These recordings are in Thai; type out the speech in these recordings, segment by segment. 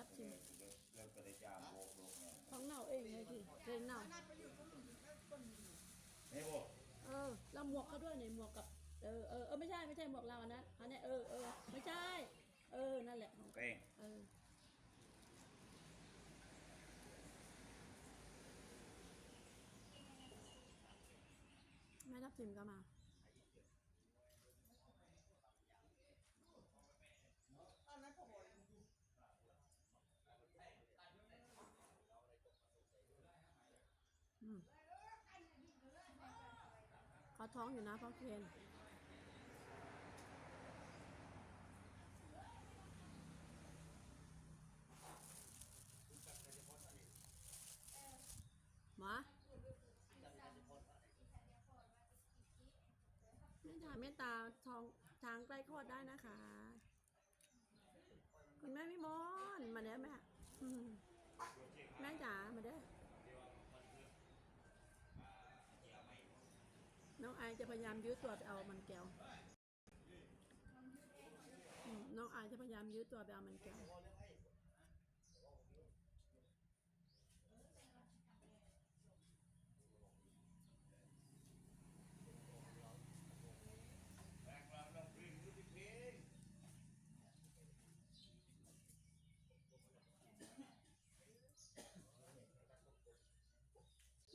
ทับทิมเริ่มกระจาโบกโบกเนี่ยของเน่าเองเลยทีเพลงเน่านี่โบเออแล้วหมวกเขาด้วยเนี่ยหมวกกับเออเออเออไม่ใช่ไม่ใช่หมวกเราอันนั้นอันนี้เออเออไม่ใช่ เออนั่นแหละแป้งเออแม่ทับทิมก็มา อืม เขาท้องอยู่นะพ่อเคนมาแม่จ๋าเมตตาทองทางใกล้คลอดได้นะคะ คุณแม่พี่มอนมาเด้อแม่จ๋ามาเด้อ น้อง ไอายจะพยายามยื้อตัวไปเอามันแก้วน้องไอายจะพยายามยื้อตัวไปเอามันแก้ว แป้งเราลองเพลงดูเพลง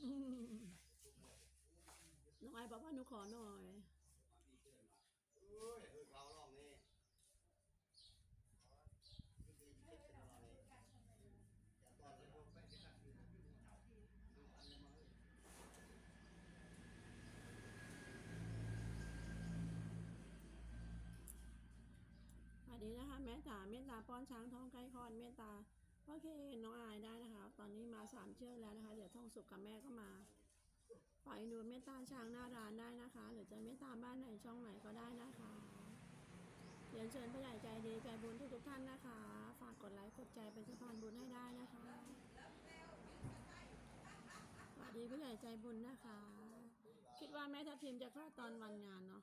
อืมน้องไอาย บอกว่าหนูขอหน่อยเอ้ยคือเขาลองนี่สวัสดีนะคะแม่จ๋าเมตตาป้อนช้างท้องใกล้คลอดเมตตาโอเคน้องอายได้นะคะ ตอนนี้มาสามเชือกแล้วนะคะ เดี๋ยวท่องสุขกับแม่ก็มา ปล่อยดูเมตตาช้างหน้าร้านได้นะคะ หรือจะเมตตาบ้านไหนช่องไหนก็ได้นะคะเรียนเชิญผู้ใหญ่ใจดีใจบุญทุกทุกท่านนะคะ ฝากกดไลค์กดใจเป็นสะพานบุญให้ได้นะคะสวัสดีผู้ใหญ่ใจบุญนะคะ คิดว่าแม่ทัพทิมจะคลอดตอนวันงานเนาะ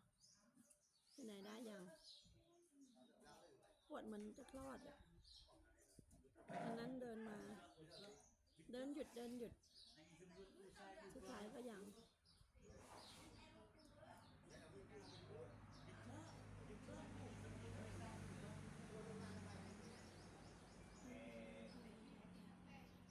ที่ไหนได้ยังปวดเหมือนจะคลอดอะอันนั้นเดินมา เดินหยุดเดินหยุดสุดท้ายก็ยัง